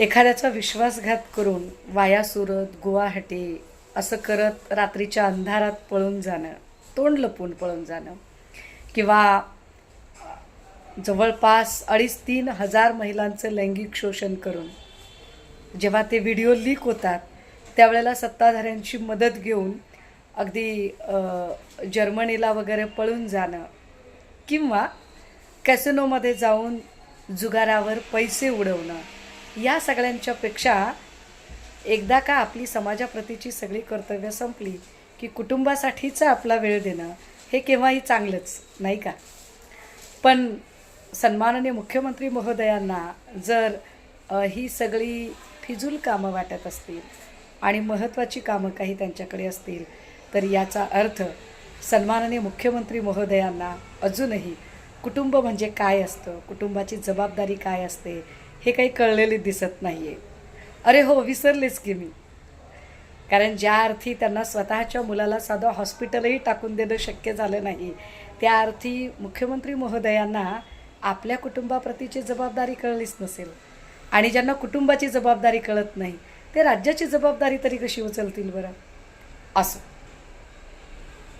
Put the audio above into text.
एखाद्याचा विश्वासघात करून वाया सुरत गुवाहाटी असं करत रात्रीच्या अंधारात पळून जाणं तोंड लपून पळून जाणं किंवा जवळपास अडीच तीन हजार महिलांचं लैंगिक शोषण करून जेव्हा ते व्हिडिओ लीक होतात त्यावेळेला सत्ताधाऱ्यांची मदत घेऊन अगदी जर्मनीला वगैरे पळून जाणं किंवा कॅसिनोमध्ये जाऊन जुगारावर पैसे उडवणं या सगळ्यांच्यापेक्षा एकदा का आपली समाजाप्रतीची सगळी कर्तव्य संपली की कुटुंबासाठीचा आपला वेळ देणं हे केव्हाही चांगलंच नाही का? पण सन्माननीय मुख्यमंत्री महोदयांना जर ही सगळी फिजूल कामं वाटत असतील आणि महत्त्वाची कामं काही त्यांच्याकडे असतील तर याचा अर्थ सन्माननीय मुख्यमंत्री महोदयांना अजूनही कुटुंब म्हणजे काय असतं? कुटुंबाची जबाबदारी काय असते? हे काही कळलेले दिसत नाही आहे अरे हो विसरलेच की मी. कारण ज्या अर्थी त्यांना स्वतःच्या मुलाला साधं हॉस्पिटलही टाकून देणं शक्य झालं नाही त्या अर्थी मुख्यमंत्री महोदयांना आपल्या कुटुंबाप्रतीची जबाबदारी कळलीच नसेल. आणि ज्यांना कुटुंबाची जबाबदारी कळत नाही ते राज्याची जबाबदारी तरी कशी उचलतील बरं? असं.